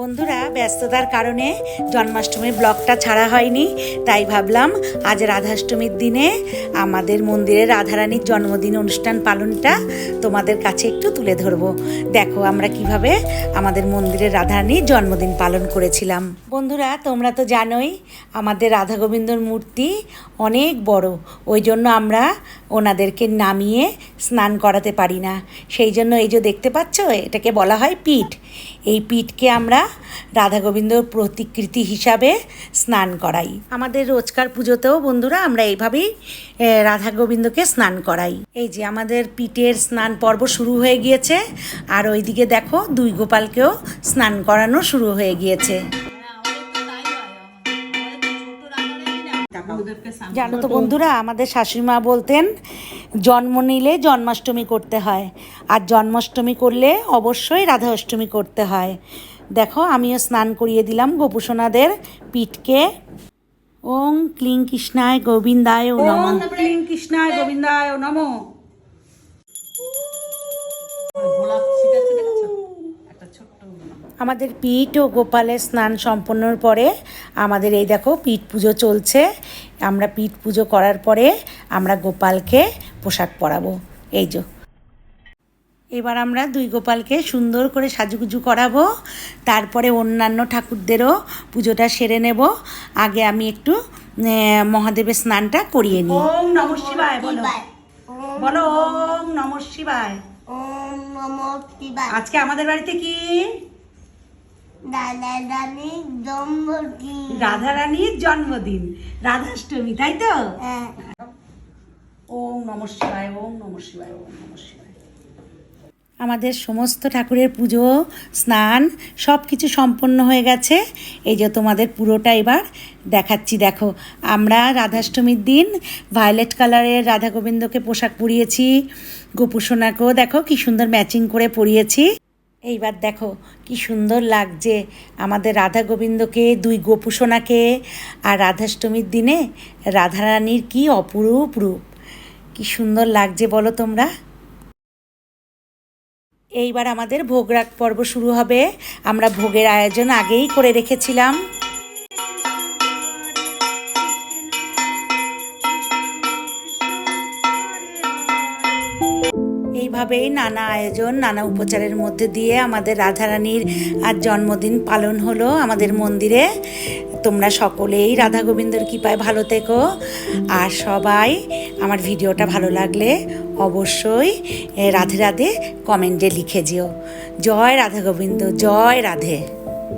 বন্ধুরা, ব্যস্ততার কারণে জন্মাষ্টমীর ব্লগটা ছাড়া হয়নি, তাই ভাবলাম আজ রাধাষ্টমীর দিনে আমাদের মন্দিরে রাধারানীর জন্মদিন অনুষ্ঠান পালনটা তোমাদের কাছে একটু তুলে ধরবো। দেখো আমরা কীভাবে আমাদের মন্দিরে রাধারানীর জন্মদিন পালন করেছিলাম। বন্ধুরা, তোমরা তো জানোই আমাদের রাধা গোবিন্দর মূর্তি অনেক বড়, ওই জন্য আমরা ওনাদেরকে নামিয়ে স্নান করাতে পারি না। সেই জন্য এই যে দেখতে পাচ্ছ, এটাকে বলা হয় পিঠ। এই পিঠকে আমরা রাধা গোবিন্দর প্রতিকৃতি হিসাবে স্নান করাই। আমাদের রোজকার পুজোতেও বন্ধুরা আমরা এইভাবেই রাধা গোবিন্দকে স্নান করাই। এই যে আমাদের পিঠের স্নান পর্ব শুরু হয়ে গিয়েছে, আর ওইদিকে দেখো দুই গোপালকেও স্নান করানো শুরু হয়ে গিয়েছে। জানো তো বন্ধুরা, আমাদের শাশুড়িমা বলতেন, জন্ম নিলে জন্মাষ্টমী করতে হয়, আর জন্মাষ্টমী করলে অবশ্যই রাধা অষ্টমী করতে হয়। দেখো আমিও স্নান করিয়ে দিলাম গোপুসোনাদের পিঠকে। ওং ক্লিং কৃষ্ণায় গোবিন্দায় ও নম। ক্লিং কৃষ্ণায় গোবিন্দায় নমো। একটা ছোট্ট আমাদের পিঠ ও গোপালের স্নান সম্পন্নর পরে আমাদের এই দেখো পিঠ পুজো চলছে। আমরা পিঠ পুজো করার পরে আমরা গোপালকে পোশাক পরাবো। এই যে এবার আমরা দুই গোপালকে সুন্দর করে সাজুগুজু করাবো তারপরে অন্যান্য ঠাকুরদেরও পুজোটা সেরে নেব। আগে আমি একটু মহাদেবের স্নানটা করিয়ে নিই। ওম নম শিবায় বলো। বলো ওম নম শিবায়। ওম নমো শিবায়। আজকে আমাদের বাড়িতে কি? দাদা দাদি জন্মদিন। রাধা রানীর জন্মদিন। রাধাষ্টমী তাই তো? হ্যাঁ। ওম নম শিবায় ওম নম শিবায় ওম নম শিবায়। আমাদের সমস্ত ঠাকুরের পুজো, স্নান সব কিছু সম্পন্ন হয়ে গেছে। এই যে তোমাদের পুরোটা এবার দেখাচ্ছি, দেখো। আমরা রাধাষ্টমীর দিন ভায়োলেট কালারের রাধা গোবিন্দকে পোশাক পরিয়েছি। গোপুসোনাকেও দেখো কি সুন্দর ম্যাচিং করে পরিয়েছি। এইবার দেখো কি সুন্দর লাগছে আমাদের রাধা গোবিন্দকে, দুই গোপুসোনাকে আর রাধাষ্টমীর দিনে রাধারানীর কি অপরূপ রূপ। কি সুন্দর লাগছে বলো তোমরা। এইবার আমাদের ভোগ রাগ পর্ব শুরু হবে। আমরা ভোগের আয়োজন আগেই করে রেখেছিলাম। এইভাবেই নানা আয়োজন, নানা উপচারের মধ্যে দিয়ে আমাদের রাধারানীর আর জন্মদিন পালন হলো আমাদের মন্দিরে। তোমরা সকলেই রাধা গোবিন্দর কৃপায় ভালো থেকো। আর সবাই আমার ভিডিওটা ভালো লাগলে অবশ্যই রাধে রাধে কমেন্টে লিখে যেও। জয় রাধা গোবিন্দ, জয় রাধে।